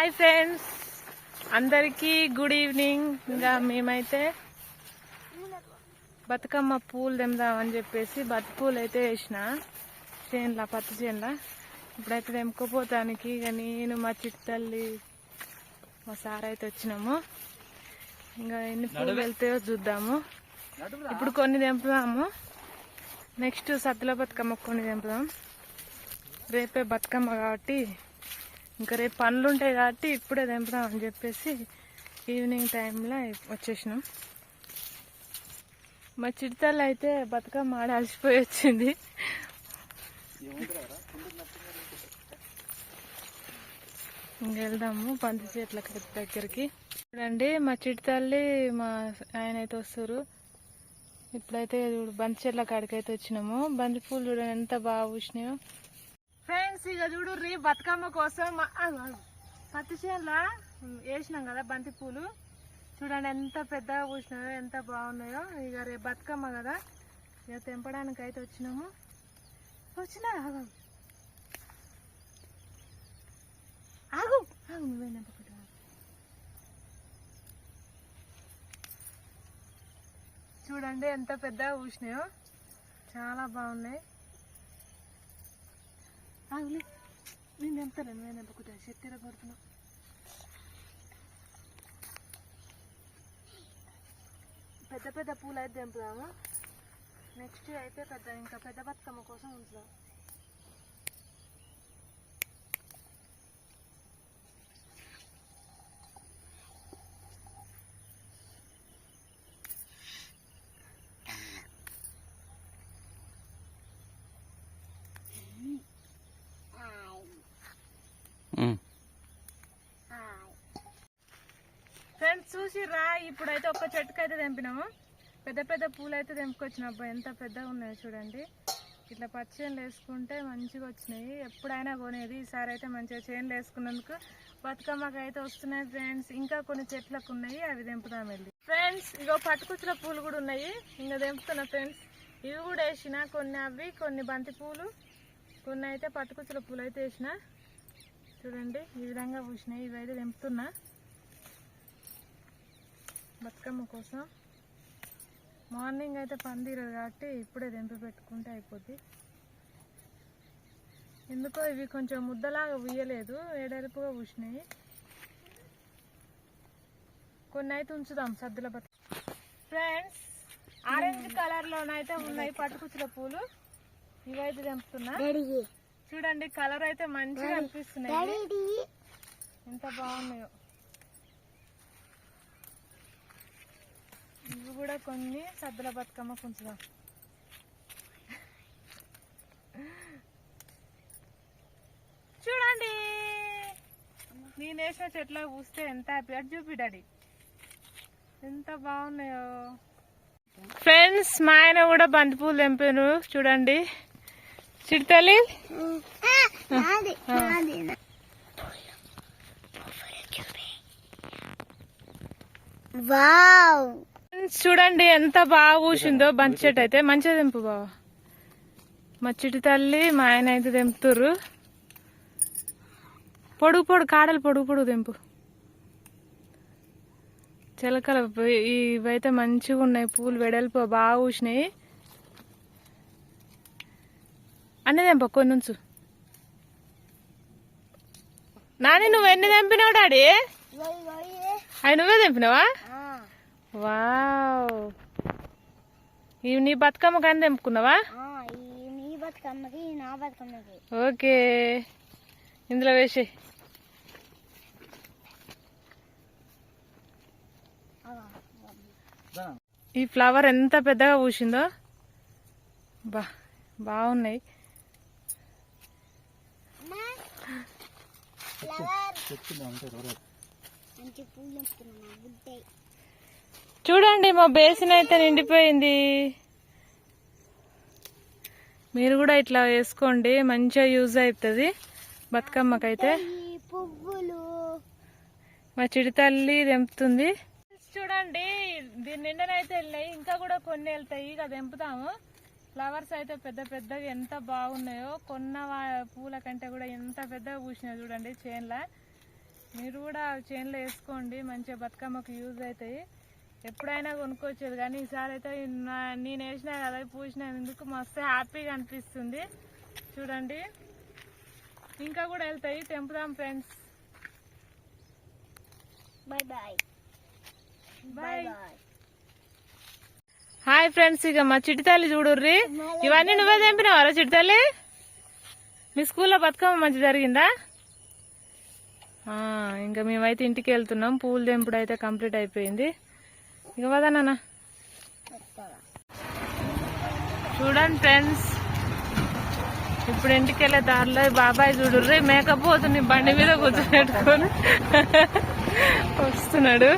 Hi friends అందరికీ good evening ఇంకా మేమైతే బతుకమ్మ పూలు తెందామని చెప్పేసి బతు పూలు అయితే వేసిన. చేనుల పత్తి చేనుల. ఇప్పుడైతే తెంపుకోపోతానికి ఇక నేను మా చిట్టి తల్లి మా సార్ అయితే వచ్చినాము. ఇంకా ఎన్ని పూలు వెళ్తాయో చూద్దాము. ఇప్పుడు కొన్ని తెంపుదాము. నెక్స్ట్ సద్దుల బతుకమ్మ కొన్ని తెంపుదాం. రేపే బతుకమ్మ కాబట్టి ఇంకా రేపు పనులు ఉంటాయి కాబట్టి ఇప్పుడే తెంపుదాం అని చెప్పేసి ఈవినింగ్ టైంలో వచ్చేసినాం. మా చిడతలు అయితే బతుకమ్మ ఆడ అలసిపోయి వచ్చింది. ఇంకా వెళ్దాము బంతి చెట్ల దగ్గరికి. చూడండి మా చిడతల్లి మా ఆయన అయితే వస్తారు. ఇప్పుడైతే చూడు బంతి చెట్ల కాడికైతే వచ్చినాము. బంతి పూలు చూడండి ఎంత బాగా పూసినాయో. ఫ్రెండ్స్ ఇక చూడు రీ బతుకమ్మ కోసం పత్తి చేనులా? వేసినాం కదా బంతి పూలు. చూడండి ఎంత పెద్దగా పూసినాయో ఎంత బాగున్నాయో. ఇక రేపు బతుకమ్మ కదా. ఇక తెంపడానికి అయితే వచ్చినాము. వచ్చినా? ఆగు. ఆగు. ఆగు చూడండి ఎంత పెద్దగా పూసినాయో. చాలా బాగున్నాయి. ఆగులే. నేను నింపుతాను నేను నింపుకుంటా చెత్తిర కొడుతున్నా. పెద్ద పెద్ద పూలు అయితే తెంపుదాము? నెక్స్ట్ అయితే పెద్ద ఇంకా పెద్ద బతుకమ్మ కోసం ఉంచుదాం. ఫ్రెండ్స్ చూసి రా ఇప్పుడైతే ఒక్క చెట్టుకు అయితే తెంపినాము. పెద్ద పెద్ద పూలు అయితే తెంపుకొచ్చిన. అబ్బా ఎంత పెద్దగా ఉన్నాయో చూడండి. ఇట్లా పచ్చేనులు వేసుకుంటే మంచిగా వచ్చినాయి. ఎప్పుడైనా కొనేది. ఈసారి అయితే మంచిగా చేనులు వేసుకున్నందుకు బతుకమ్మకి అయితే వస్తున్నాయి ఫ్రెండ్స్. ఇంకా కొన్ని చెట్లకు ఉన్నాయి. అవి తెంపుదాం వెళ్ళి. ఫ్రెండ్స్ ఇగో పట్టుకుచ్చిన పూలు కూడా ఉన్నాయి. ఇంకా తెంపుతున్నా ఫ్రెండ్స్. ఇవి కూడా వేసిన. కొన్ని అవి కొన్ని బంతి పూలు. కొన్ని అయితే పట్టుకుచ్చుల పూలు అయితే వేసిన. చూడండి ఈ విధంగా పూసినాయి. ఇవి అయితే తెంపుతున్నా. బతుకమ్మ కోసం. మార్నింగ్ అయితే పని తీరదు కాబట్టి ఇప్పుడే తెంపి పెట్టుకుంటే అయిపోద్ది. ఎందుకో ఇవి కొంచెం ముద్దలాగా ఉయ్యలేదు ఏడెలుపుగా పూసినాయి కొన్ని అయితే ఉంచుదాం సద్దుల బతు ఫ్రెండ్స్ ఆరెంజ్ కలర్ లోనైతే ఉన్నాయి పట్టుకుచ్చుల పూలు. ఇవైతే తెంపుతున్నా. చూడండి కలర్ అయితే మంచిగా అనిపిస్తున్నాయి. ఎంత బాగున్నాయో. ఇవి కూడా కొన్ని సద్దుల బతుకమ్మ కుంచుదాం చూడండి. నేను వేసిన చెట్లో పూస్తే ఎంత హ్యాపీ అటు చూపిడాడి ఎంత బాగున్నాయో. ఫ్రెండ్స్ మా ఆయన కూడా బంతిపూలు తెంపాను చూడండి. చిడతలి వావ్ ఫ్రెండ్స్ చూడండి ఎంత బాగా పూసిందో బంతి చెట్టు అయితే. మంచిగా తెంపు బావ. మా చిటి తల్లి మా ఆయన అయితే తెంపుతుర్రు. పొడుగు పొడు కాడలు పొడుగు పొడుగు తెంపు. చిలకలు ఇవైతే మంచిగా ఉన్నాయి. పూలు వెడల్పు బాగా పూసినాయి. అన్నీ తెంప కొన్ని ఉంచు. నాని నువ్వు ఎన్ని తెంపినావు డాడీ? అవి నువ్వే తెంపినావా? వావ్. ఇవి నీ బతుకమ్మ కానీ తెంపుకున్నావా? ఈ నీ బతుకమ్మకి నా బతుకమ్మకి. ఓకే. ఇందులో వేసి ఈ ఫ్లవర్ ఎంత పెద్దగా పూసిందో. బా బాగున్నాయి. తెంపుతున్నా బుడ్డే చూడండి మా బేసిన్ అయితే నిండిపోయింది. మీరు కూడా ఇట్లా వేసుకోండి మంచిగా యూజ్ అవుతుంది. బతుకమ్మకైతే. పువ్వులు మా చిడి తల్లి తెంపుతుంది. చూడండి దీని నిండనైతే వెళ్ళాయి ఇంకా కూడా కొన్ని వెళ్తాయి. ఇక తెంపుతాము. ఫ్లవర్స్ అయితే పెద్ద పెద్దగా ఎంత బాగున్నాయో కొన్న పూల కంటే కూడా ఎంత పెద్దగా పూసినాయి చూడండి చేన్ల మీరు కూడా చేన్లో వేసుకోండి మంచిగా బతుకమ్మకు యూజ్ అవుతాయి. ఎప్పుడైనా కొనుక్కొచ్చేది కానీ ఈసారి అయితే నేను వేసినా కదా పూసినందుకు మస్తు హ్యాపీగా అనిపిస్తుంది. చూడండి. ఇంకా కూడా వెళ్తాయి. తెంపుదాం friends. Bye bye bye hi friends ఇక మా చిట్టి తల్లి చూడుర్రి. ఇవన్నీ నువ్వే తెంపినావారా చిట్టి తల్లి? మీ స్కూల్లో బతుకమ్మ మంచి జరిగిందా? ఇంకా మేమైతే ఇంటికి వెళ్తున్నాం. పూలు తెంపుడు అయితే కంప్లీట్ అయిపోయింది. ఇక నాన్న. చూడండి ఫ్రెండ్స్. ఇప్పుడు ఇంటికి వెళ్ళే దారిలో బాబాయ్ బాబాయ్ మేకప్ మేకపోతుంది బండి మీద కూర్చోబెట్టుకొని. వస్తున్నాడు.